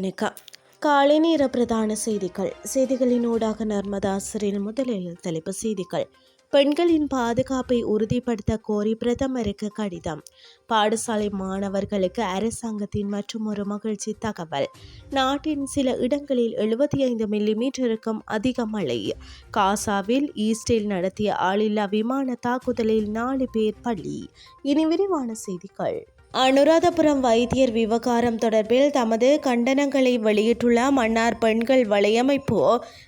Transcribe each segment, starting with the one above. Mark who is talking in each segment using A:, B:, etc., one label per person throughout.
A: வணக்கம் காலை நேர பிரதான செய்திகள். செய்திகளின் ஊடாக நர்மதாசரின் முதலில் தலைப்பு செய்திகள். பெண்களின் பாதுகாப்பை உறுதிப்படுத்த கோரி பிரதமருக்கு கடிதம். பாடசாலை மாணவர்களுக்கு அரசாங்கத்தின் மற்றும் ஒரு மகிழ்ச்சி தகவல். நாட்டின் சில இடங்களில் எழுபத்தி ஐந்து மில்லிமீட்டருக்கும் அதிக மழை. காசாவில் ஈஸ்டில் நடத்திய ஆளில்லா விமான தாக்குதலில் நாலு பேர் பள்ளி இனி விரிவான செய்திகள். அனுராதபுரம் வைத்தியர் விவகாரம் தொடர்பில் தமது கண்டனங்களை வெளியிட்டுள்ள மன்னார் பெண்கள் வலையமைப்பு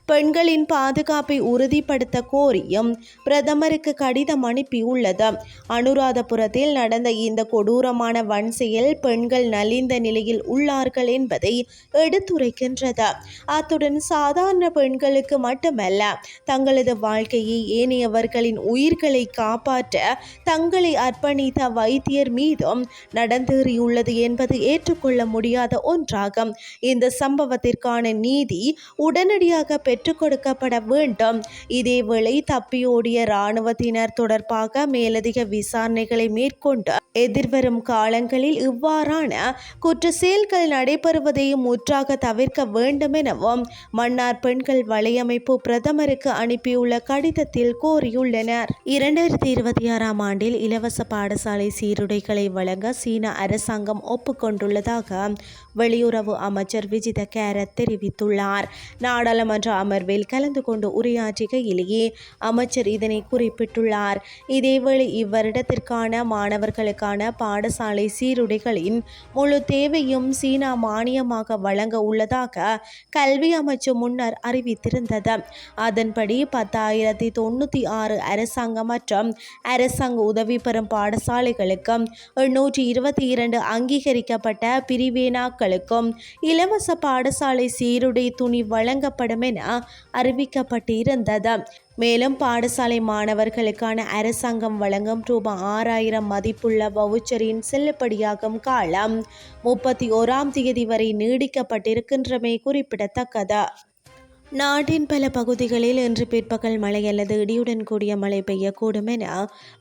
A: பெண்களின் பாதுகாப்பை உறுதிப்படுத்த கோரியும் பிரதமருக்கு கடிதம் அனுப்பியுள்ளது. அனுராதபுரத்தில் நடந்த இந்த கொடூரமான வன்செயல் பெண்கள் நலிந்த நிலையில் உள்ளார்கள் என்பதை எடுத்துரைக்கின்றது. அத்துடன் சாதாரண பெண்களுக்கு மட்டுமல்ல தங்களது வாழ்க்கையை ஏனையவர்களின் உயிர்களை காப்பாற்ற தங்களை அர்ப்பணித்த வைத்தியர் மீதும் நடந்தேறியுள்ளது என்பது ஏற்றுக்கொள்ள முடியாத ஒன்றாகும். இந்த சம்பவத்திற்கான நீதி உடனடியாக பெற்றுக் கொடுக்கப்பட வேண்டும். இதேவேளை தப்பியோடிய இராணுவத்தினர் தொடர்பாக மேலதிக விசாரணைகளை மேற்கொண்டு எதிர்வரும் காலங்களில் இவ்வாறான குற்ற செயல்கள் நடைபெறுவதையும் முற்றாக தவிர்க்க வேண்டும் எனவும் மன்னார் பெண்கள் வலையமைப்பு பிரதமருக்கு அனுப்பியுள்ள கடிதத்தில் கோரியுள்ளனர். இரண்டாயிரத்தி இருபத்தி ஆறாம் ஆண்டில் இலவச பாடசாலை சீருடைகளை வழங்க சீன அரசாங்கம் ஒப்புக்கொண்டுள்ளதாக வெளியுறவு அமைச்சர் விஜித கேரத் தெரிவித்துள்ளார். நாடாளுமன்ற அமர்வில் கலந்து கொண்டு உரையாற்றுகையிலேயே அமைச்சர் இதனை குறிப்பிட்டுள்ளார். இதேவேளை இவ்வருடத்திற்கான மாணவர்களுக்கான பாடசாலை சீருடைகளின் முழு தேவையும் சீனா மானியமாக வழங்க உள்ளதாக கல்வி அமைச்சு முன்னர் அறிவித்திருந்தது. அதன்படி பத்தாயிரத்தி தொண்ணூற்றி ஆறு அரசாங்க மற்றும் அரசாங்க உதவி பெறும் பாடசாலைகளுக்கு எண்ணூற்றி இருபத்தி இரண்டு அங்கீகரிக்கப்பட்ட பிரிவினாக்களுக்கும் இலவச பாடசாலை சீருடை துணி வழங்கப்படும் என அறிவிக்கப்பட்டிருந்தது. மேலும் பாடசாலை மாணவர்களுக்கான அரசாங்கம் வழங்கும் ரூபாய் ஆறாயிரம் மதிப்புள்ள வவுச்சரின் செல்லுபடியாகும் காலம் முப்பத்தி ஓராம் தேதி வரை நீடிக்கப்பட்டிருக்கின்றமை குறிப்பிடத்தக்கது. நாட்டின் பல பகுதிகளில் இன்று பிற்பகல் மழை அல்லது இடியுடன் கூடிய மழை பெய்யக்கூடும் என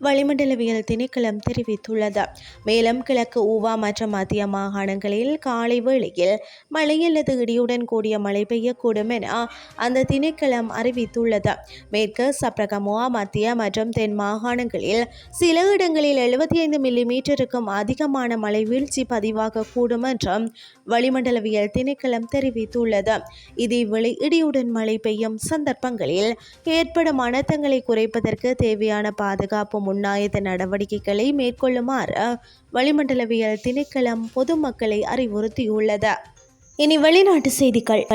A: வளிமண்டலவியல் திணைக்களம் தெரிவித்துள்ளது. மேலும் கிழக்கு ஊவா மற்றும் மத்திய மாகாணங்களில் காலை வேளையில் மழை அல்லது இடியுடன் கூடிய மழை பெய்யக்கூடும் என அந்த திணைக்களம் அறிவித்துள்ளது. மேற்கு சப்ரகமுவா மத்திய மற்றும் தென் மாகாணங்களில் சில இடங்களில் எழுபத்தி ஐந்து மில்லிமீட்டருக்கும் அதிகமான மழை வீழ்ச்சி பதிவாகக்கூடும் என்றும் வளிமண்டலவியல் திணைக்களம் தெரிவித்துள்ளது. இதேவேளை இடியுடன் மழை பெய்யும் சந்தர்ப்பங்களில் ஏற்படும் அனர்த்தங்களை குறைப்பதற்கு தேவையான பாதுகாப்பு முன்னாயத்த நடவடிக்கைகளை மேற்கொள்ளுமாறு வளிமண்டலவியல் திணைக்களம் பொதுமக்களை அறிவுறுத்தியுள்ளது. இனி வெளிநாட்டு செய்திகள்.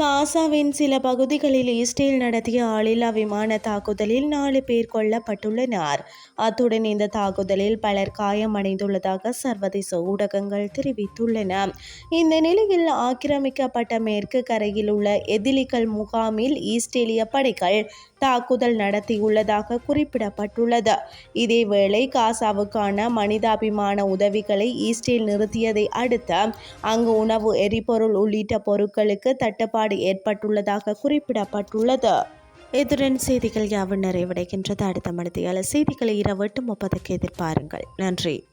A: காசாவின் சில பகுதிகளில் இஸ்ரேல் நடத்திய ஆளில்லா விமான தாக்குதலில் நாலு பேர் கொல்லப்பட்டுள்ளனர். அத்துடன் இந்த தாக்குதலில் பலர் காயமடைந்துள்ளதாக சர்வதேச ஊடகங்கள் தெரிவித்துள்ளன. இந்த நிலையில் ஆக்கிரமிக்கப்பட்ட மேற்கு கரையில் உள்ள எதிலிகள் முகாமில் இஸ்ரேலிய படைகள் தாக்குதல் நடத்தியுள்ளதாக குறிப்பிடப்பட்டுள்ளது. இதேவேளை காசாவுக்கான மனிதாபிமான உதவிகளை ஈஸ்டில் நிறுத்தியதை அடுத்து அங்கு உணவு எரிபொருள் உள்ளிட்ட பொருட்களுக்கு தட்டுப்பாடு ஏற்பட்டுள்ளதாக குறிப்பிடப்பட்டுள்ளது. இத்துடன் செய்திகள் யாவும் நிறைவடைகின்றது. அடுத்த மனதியால் செய்திகளை இரவு எட்டு முப்பதுக்கு எதிர்பாருங்கள். நன்றி.